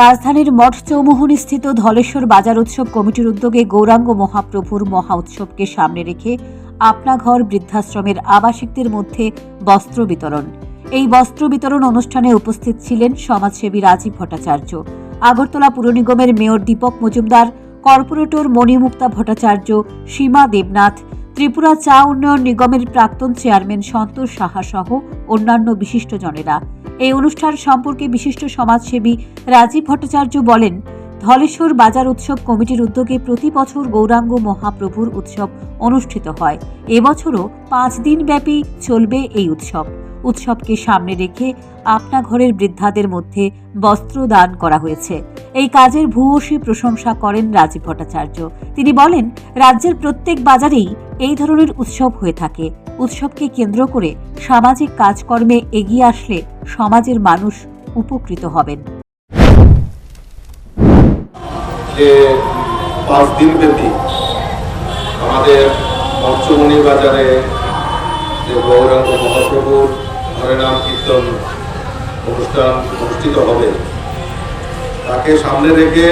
রাজধানীর মঠ চৌমুহনী স্থিত ধলেশ্বর বাজার উৎসব কমিটির উদ্যোগে গৌরাঙ্গ মহাপ্রভুর মহা উৎসবকে সামনে রেখে আপনা ঘর বৃদ্ধাশ্রমের আবাসিকদের মধ্যে বস্ত্র বিতরণ। এই বস্ত্র বিতরণ অনুষ্ঠানে উপস্থিত ছিলেন সমাজসেবী রাজীব ভট্টাচার্য, আগরতলা পুর নিগমের মেয়র দীপক মজুমদার, কর্পোরেটর মণিমুক্তা ভট্টাচার্য, সীমা দেবনাথ, ত্রিপুরা চা উন্নয়ন নিগমের প্রাক্তন চেয়ারম্যান সন্তোষ সাহা সহ অন্যান্য বিশিষ্টজনেরা। এই অনুষ্ঠান সম্পর্কে বিশিষ্ট সমাজসেবী রাজীব ভট্টাচার্য বলেন, ধলেশ্বর বাজার উৎসব কমিটির উদ্যোগে প্রতি বছর গৌরাঙ্গ মহাপ্রভুর উৎসব অনুষ্ঠিত হয়। এবছরও পাঁচ দিন ব্যাপী চলবে এই উৎসব। উৎসবকে সামনে রেখে আপনা ঘরের বৃদ্ধাদের মধ্যে বস্ত্র দান করা হয়েছে। এই কাজের ভূয়সী প্রশংসা করেন রাজীব ভট্টাচার্য। তিনি বলেন, রাজ্যের প্রত্যেক বাজারেই এই ধরনের উৎসব হয়ে থাকে। উৎসবকে কেন্দ্র করে সামাজিক কাজকর্মে এগিয়ে আসলে সমাজের মানুষ উপকৃত হবেন। আমাদের বাজারে যে গৌরাঙ্গ মহাপ্রভুর কীর্তন অনুষ্ঠান অনুষ্ঠিত হবে, তাকে সামনে রেখে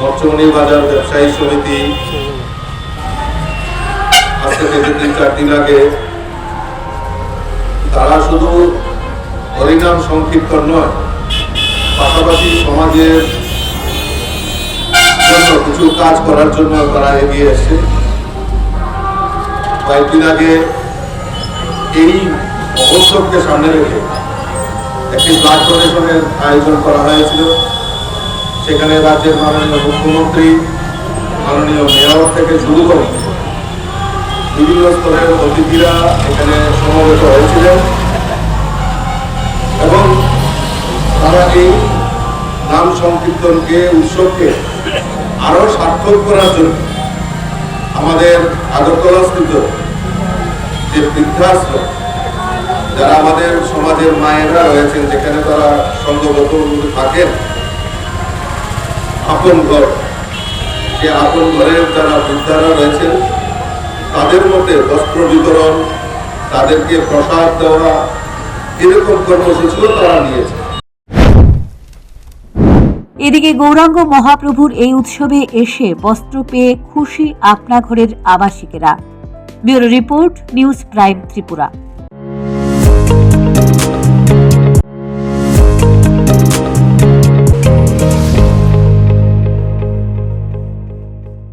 মৎস্যমণি বাজার ব্যবসায়ী সমিতি দিন আগে তারা শুধু হরিনাম নয়, পাশাপাশি সমাজের জন্য কিছু কাজ করার জন্য তারা এগিয়ে এসছে। কয়েকদিন আগে এই মহোৎসবকে সামনে রেখে একটি ব্লাড ডোনেশনের আয়োজন করা হয়েছিল। সেখানে রাজ্যের মাননীয় মুখ্যমন্ত্রী, মাননীয় মেয়র থেকে শুরু করে বিভিন্ন স্তরের অতিথিরা এখানে সমাবেশ হয়েছিলেন। এবং তারা এই নাম সংকীর্তনকে, উৎসবকে আরও সার্থক করার জন্য আমাদের আগরতলাস্থিত যে বৃদ্ধাশ্রম, যারা আমাদের সমাজের মায়েরা রয়েছেন, যেখানে তারা সঙ্গগত থাকেন, আপন ঘর যে আপন ঘরের যারা বৃদ্ধারা রয়েছেন তাদের মধ্যে বস্ত্র বিতরণ, তাদেরকে প্রসাদ দেওয়া এরকম কর্মসূচিও তারা নিয়েছে। এদিকে গৌরাঙ্গ মহাপ্রভুর এই উৎসবে এসে বস্ত্র পেয়ে খুশি আপনা ঘরের আবাসিকেরা। Bureau report, news prime Tripura.